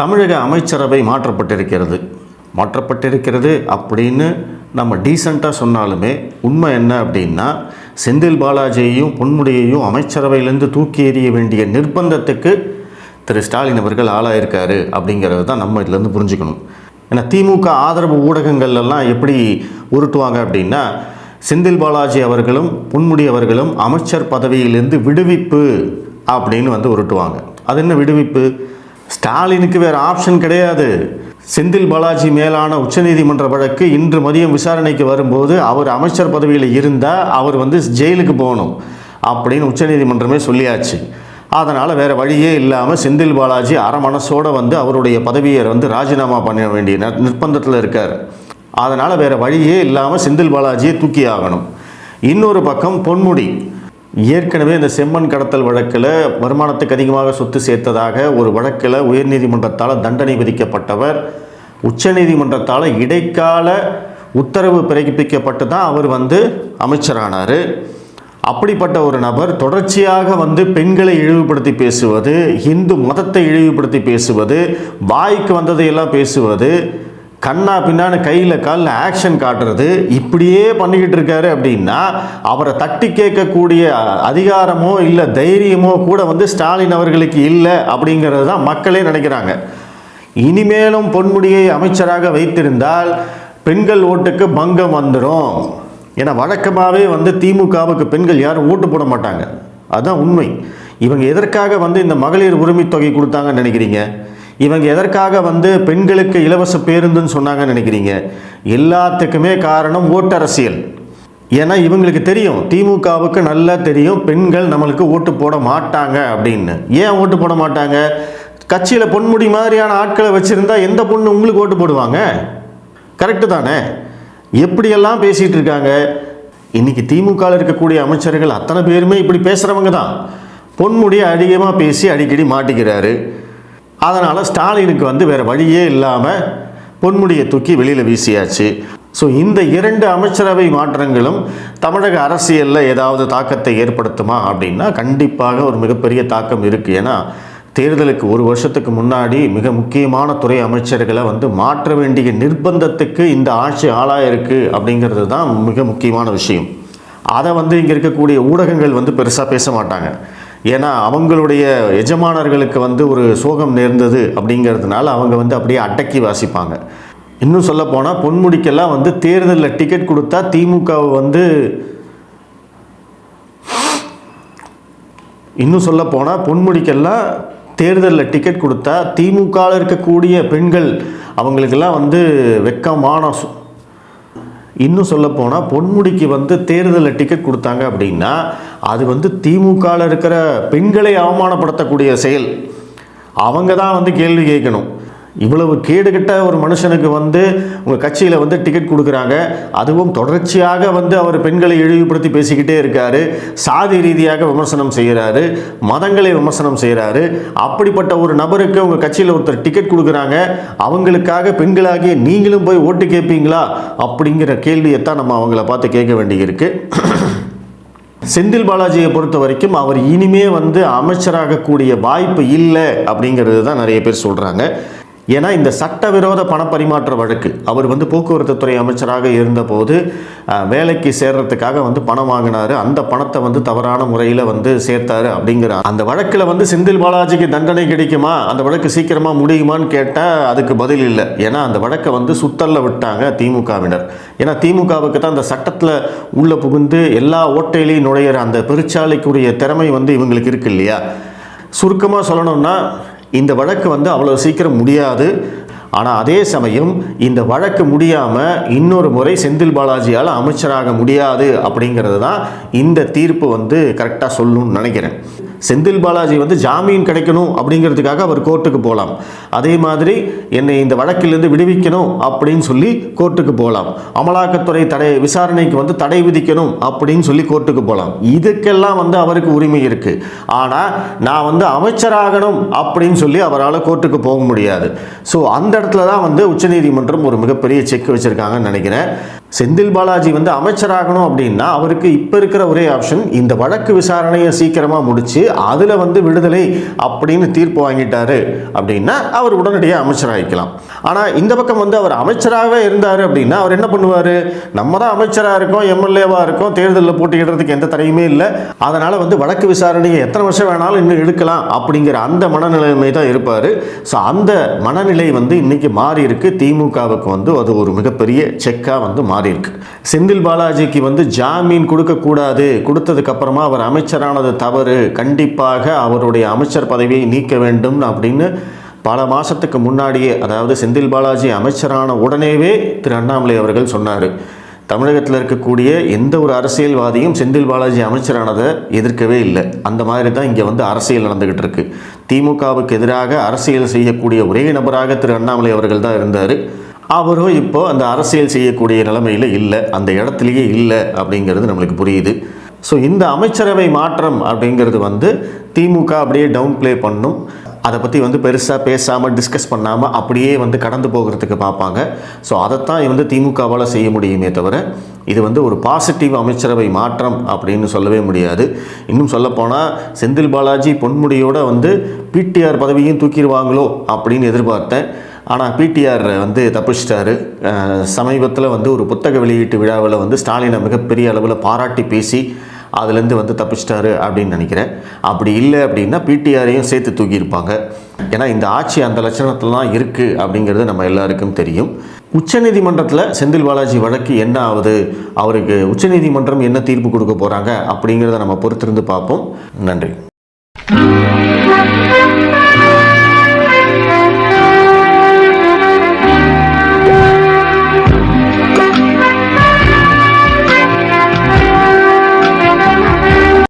தமிழக அமைச்சரவை மாற்றப்பட்டிருக்கிறது. மாற்றப்பட்டிருக்கிறது அப்படின்னு நம்ம டீசெண்டாக சொன்னாலுமே உண்மை என்ன அப்படின்னா செந்தில் பாலாஜியையும் பொன்முடியையும் அமைச்சரவையிலேருந்து தூக்கி எறிய வேண்டிய நிர்பந்தத்துக்கு திரு ஸ்டாலின் அவர்கள் ஆளாயிருக்காரு அப்படிங்கிறது தான் நம்ம இதுலேருந்து புரிஞ்சுக்கணும். ஏன்னா திமுக ஆதரவு ஊடகங்கள்லாம் எப்படி உருட்டுவாங்க அப்படின்னா செந்தில் பாலாஜி அவர்களும் பொன்முடி அவர்களும் அமைச்சர் பதவியிலிருந்து விடுவிப்பு அப்படின்னு வந்து உருட்டுவாங்க. அது என்ன விடுவிப்பு? ஸ்டாலினுக்கு வேறு ஆப்ஷன் கிடையாது. செந்தில் பாலாஜி மேலான உச்சநீதிமன்ற வழக்கு இன்று மதியம் விசாரணைக்கு வரும்போது அவர் அமைச்சர் பதவியில் இருந்தால் அவர் வந்து ஜெயிலுக்கு போகணும் அப்படின்னு உச்சநீதிமன்றமே சொல்லியாச்சு. அதனால் வேறு வழியே இல்லாமல் செந்தில் பாலாஜி அரைமனசோடு வந்து அவருடைய பதவியை வந்து ராஜினாமா பண்ண வேண்டிய நிர்பந்தத்தில் இருக்கார். அதனால் வேறு வழியே இல்லாமல் செந்தில் பாலாஜியை தூக்கி ஆகணும். இன்னொரு பக்கம் பொன்முடி. ஏற்கனவே இந்த செம்மண் கடத்தல் வழக்கில் வருமானத்துக்கு அதிகமாக சொத்து சேர்த்ததாக ஒரு வழக்கில் உயர்நீதிமன்றத்தால் தண்டனை விதிக்கப்பட்டவர். உச்சநீதிமன்றத்தால் இடைக்கால உத்தரவு பிறப்பிக்கப்பட்டு தான் அவர் வந்து அமைச்சரானார். அப்படிப்பட்ட ஒரு நபர் தொடர்ச்சியாக வந்து பெண்களை இழிவுபடுத்தி பேசுவது இந்து மதத்தை இழிவுபடுத்தி பேசுவது வாய்க்கு வந்ததையெல்லாம் பேசுவது கண்ணா பின்னான்னு கையில் காலில் ஆக்ஷன் காட்டுறது இப்படியே பண்ணிக்கிட்டு இருக்காரு அப்படின்னா அவரை தட்டி கேட்கக்கூடிய அதிகாரமோ இல்லை தைரியமோ கூட வந்து ஸ்டாலின் அவர்களுக்கு இல்லை அப்படிங்கிறது தான் மக்களே நினைக்கிறாங்க. இனிமேலும் பொன்முடியை அமைச்சராக வைத்திருந்தால் பெண்கள் ஓட்டுக்கு பங்கம் வந்துடும் ஏன்னா வழக்கமாகவே வந்து திமுகவுக்கு பெண்கள் யாரும் ஓட்டு போட மாட்டாங்க. அதுதான் உண்மை. இவங்க எதற்காக வந்து இந்த மகளிர் உரிமைத் தொகை கொடுத்தாங்கன்னு நினைக்கிறீங்க? இவங்க எதற்காக வந்து பெண்களுக்கு இலவச பேருந்துன்னு சொன்னாங்கன்னு நினைக்கிறீங்க? எல்லாத்துக்குமே காரணம் ஓட்டரசியல். ஏன்னா இவங்களுக்கு தெரியும் திமுகவுக்கு நல்லா தெரியும் பெண்கள் நம்மளுக்கு ஓட்டு போட மாட்டாங்க அப்படின்னு. ஏன் ஓட்டு போட மாட்டாங்க? கட்சியில் பொன்முடி மாதிரியான ஆட்களை வச்சுருந்தா எந்த பொண்ணு உங்களுக்கு ஓட்டு போடுவாங்க? கரெக்டு தானே. எப்படியெல்லாம் பேசிகிட்டு இருக்காங்க? இன்னைக்கு திமுகவில் இருக்கக்கூடிய அமைச்சர்கள் அத்தனை பேருமே இப்படி பேசுகிறவங்க தான். பொன்முடியை அதிகமாக பேசி அடிக்கடி மாட்டிக்கிறாரு. அதனால் ஸ்டாலினுக்கு வந்து வேறு வழியே இல்லாமல் பொன்முடியை தூக்கி வெளியில் வீசியாச்சு. ஸோ இந்த இரண்டு அமைச்சரவை மாற்றங்களும் தமிழக அரசியலில் ஏதாவது தாக்கத்தை ஏற்படுத்துமா அப்படின்னா கண்டிப்பாக ஒரு மிகப்பெரிய தாக்கம் இருக்குது ஏன்னா தேர்தலுக்கு ஒரு வருஷத்துக்கு முன்னாடி மிக முக்கியமான துறை அமைச்சர்களை வந்து மாற்ற வேண்டிய நிர்பந்தத்துக்கு இந்த ஆட்சி ஆளாயிருக்கு அப்படிங்கிறது தான் மிக முக்கியமான விஷயம். அதை வந்து இங்கே இருக்கக்கூடிய ஊடகங்கள் வந்து பெருசாக பேச மாட்டாங்க. ஏன்னா அவங்களுடைய எஜமானர்களுக்கு வந்து ஒரு சோகம் நேர்ந்தது அப்படிங்கிறதுனால அவங்க வந்து அப்படியே அடக்கி வாசிப்பாங்க. இன்னும் சொல்லப்போனால் பொன்முடிக்கெல்லாம் வந்து தேர்தலில் டிக்கெட் கொடுத்தா திமுகவை வந்து இன்னும் சொல்லப்போனால் பொன்முடிக்கெல்லாம் தேர்தலில் டிக்கெட் கொடுத்தா திமுகவில் இருக்கக்கூடிய பெண்கள் அவங்களுக்கெல்லாம் வந்து வெக்கமான இன்னும் சொல்ல போனால் பொன்முடிக்கு வந்து தேர்தலில் டிக்கெட் கொடுத்தாங்க அப்படின்னா அது வந்து திமுகவில் இருக்கிற பெண்களை அவமானப்படுத்தக்கூடிய செயல். அவங்க தான் வந்து கேள்வி கேட்கணும். இவ்வளவு கேடுகட்ட ஒரு மனுஷனுக்கு வந்து உங்கள் கட்சியில் வந்து டிக்கெட் கொடுக்குறாங்க. அதுவும் தொடர்ச்சியாக வந்து அவர் பெண்களை இழிவுபடுத்தி பேசிக்கிட்டே இருக்காரு. சாதி ரீதியாக விமர்சனம் செய்கிறாரு மதங்களை விமர்சனம் செய்கிறாரு அப்படிப்பட்ட ஒரு நபருக்கு உங்கள் கட்சியில் ஒருத்தர் டிக்கெட் கொடுக்குறாங்க. அவங்களுக்காக பெண்களாகிய நீங்களும் போய் ஓட்டு கேட்பீங்களா? அப்படிங்கிற கேள்வியைத்தான் நம்ம அவங்கள பார்த்து கேட்க வேண்டியிருக்கு. செந்தில் பாலாஜியை பொறுத்த வரைக்கும் அவர் இனிமே வந்து அமைச்சராகக்கூடிய வாய்ப்பு இல்லை அப்படிங்கிறது தான் நிறைய பேர் சொல்கிறாங்க ஏன்னா இந்த சட்டவிரோத பணப்பரிமாற்ற வழக்கு அவர் வந்து போக்குவரத்து துறை அமைச்சராக இருந்தபோது வேலைக்கு சேர்றதுக்காக வந்து பணம் வாங்கினாரு. அந்த பணத்தை வந்து தவறான முறையில் வந்து சேர்த்தார் அப்படிங்கிற அந்த வழக்கில் வந்து செந்தில் பாலாஜிக்கு தண்டனை கிடைக்குமா? அந்த வழக்கு சீக்கிரமாக முடியுமான்னு கேட்டால் அதுக்கு பதில் இல்லை. ஏன்னா அந்த வழக்கை வந்து சுத்தல்ல விட்டாங்க திமுகவினர். ஏன்னா திமுகவுக்கு தான் அந்த சட்டத்தில் உள்ளே புகுந்து எல்லா ஓட்டையிலையும் நுழையிற அந்த பெருச்சாலைக்குரிய திறமை வந்து இவங்களுக்கு இருக்கு இல்லையா? சுருக்கமாக சொல்லணும்னா இந்த வழக்கு வந்து அவ்வளோ சீக்கிரம் முடியாது. ஆனால் அதே சமயம் இந்த வழக்கு முடியாமல் இன்னொரு முறை செந்தில் பாலாஜியால் அமைச்சராக முடியாது அப்படிங்கிறது தான் இந்த தீர்ப்பு வந்து கரெக்டாக சொல்லணும்னு நினைக்கிறேன். செந்தில் பாலாஜி வந்து ஜாமீன் கிடைக்கணும் அப்படிங்கிறதுக்காக அவர் கோர்ட்டுக்கு போகலாம். அதே மாதிரி என்னை இந்த வழக்கிலிருந்து விடுவிக்கணும் அப்படின்னு சொல்லி கோர்ட்டுக்கு போகலாம். அமலாக்கத்துறை தடை விசாரணைக்கு வந்து தடை விதிக்கணும் அப்படின்னு சொல்லி கோர்ட்டுக்கு போகலாம். இதுக்கெல்லாம் வந்து அவருக்கு உரிமை இருக்குது ஆனால் நான் வந்து அமைச்சராகணும் அப்படின்னு சொல்லி அவரால் கோர்ட்டுக்கு போக முடியாது. ஸோ அந்த இடத்துல தான் வந்து உச்சநீதிமன்றம் ஒரு மிகப்பெரிய செக் வச்சுருக்காங்கன்னு நினைக்கிறேன். செந்தில் பாலாஜி வந்து அமைச்சராகணும் அப்படின்னா அவருக்கு இப்போ இருக்கிற ஒரே ஆப்ஷன் இந்த வழக்கு விசாரணையை சீக்கிரமாக முடித்து அதில் வந்து விடுதலை அப்படின்னு தீர்ப்பு வாங்கிட்டாரு அப்படின்னா அவர் உடனடியாக அமைச்சராகிக்கலாம். ஆனால் இந்த பக்கம் வந்து அவர் அமைச்சராகவே இருந்தார் அப்படின்னா அவர் என்ன பண்ணுவார்? நம்ம தான் அமைச்சராக இருக்கோம் எம்எல்ஏவாக இருக்கோம் தேர்தலில் போட்டியிடுறதுக்கு எந்த தடையுமே இல்லை. அதனால் வந்து வழக்கு விசாரணையை எத்தனை வருஷம் வேணாலும் இன்னும் எடுக்கலாம் அப்படிங்கிற அந்த மனநிலைமை தான் இருப்பார். ஸோ அந்த மனநிலை வந்து இன்றைக்கி மாறி இருக்குது திமுகவுக்கு வந்து அது ஒரு மிகப்பெரிய செக்காக வந்து மாறி இருக்கு. செந்தில் பாலாஜிக்கு வந்து ஜாமீன் கொடுக்கக்கூடாது கொடுத்ததுக்கு அப்புறமா அவர் அமைச்சரானது தவறு. கண்டிப்பாக அவருடைய அமைச்சர் பதவியை நீக்க வேண்டும் அப்படின்னு பல மாதத்துக்கு முன்னாடியே அதாவது செந்தில் பாலாஜி அமைச்சரான உடனேவே திரு அண்ணாமலை அவர்கள் சொன்னார். தமிழகத்தில் இருக்கக்கூடிய எந்த ஒரு அரசியல்வாதியும் செந்தில் பாலாஜி அமைச்சரானதை எதிர்க்கவே இல்லை. அந்த மாதிரி தான் இங்கே வந்து அரசியல் நடந்துக்கிட்டு இருக்கு. திமுகவுக்கு எதிராக அரசியல் செய்யக்கூடிய ஒரே நபராக திரு அண்ணாமலை அவர்கள் தான் இருந்தார். அவரும் இப்போ அந்த அரசியல் செய்யக்கூடிய நிலைமையில் இல்லை அந்த இடத்துலையே இல்லை அப்படிங்கிறது நம்மளுக்கு புரியுது. ஸோ இந்த அமைச்சரவை மாற்றம் அப்படிங்கிறது வந்து திமுக அப்படியே டவுன் ப்ளே பண்ணும். அதை பற்றி வந்து பெருசாக பேசாமல் டிஸ்கஸ் பண்ணாமல் அப்படியே வந்து கடந்து போகிறதுக்கு பார்ப்பாங்க. ஸோ அதைத்தான் வந்து திமுகவால் செய்ய முடியுமே தவிர இது வந்து ஒரு பாசிட்டிவ் அமைச்சரவை மாற்றம் அப்படின்னு சொல்லவே முடியாது. இன்னும் சொல்லப்போனால் செந்தில் பாலாஜி பொன்முடியோட வந்து பிடிஆர் பதவியும் தூக்கிடுவாங்களோ அப்படின்னு எதிர்பார்த்தேன். ஆனால் பிடிஆர் வந்து தப்பிச்சிட்டாரு. சமீபத்தில் வந்து ஒரு புத்தக வெளியீட்டு விழாவில் வந்து ஸ்டாலினை மிகப்பெரிய அளவில் பாராட்டி பேசி அதுலேருந்து வந்து தப்பிச்சிட்டாரு அப்படின்னு நினைக்கிறேன். அப்படி இல்லை அப்படின்னா பிடிஆரையும் சேர்த்து தூக்கியிருப்பாங்க. ஏன்னா இந்த ஆட்சி அந்த லட்சணத்தில் தான் இருக்குது அப்படிங்கிறது நம்ம எல்லாருக்கும் தெரியும். உச்சநீதிமன்றத்தில் செந்தில் பாலாஜி வழக்கு என்ன ஆகுது? அவருக்கு உச்சநீதிமன்றம் என்ன தீர்ப்பு கொடுக்க போகிறாங்க அப்படிங்கிறத நம்ம பொறுத்திருந்து பார்ப்போம். நன்றி.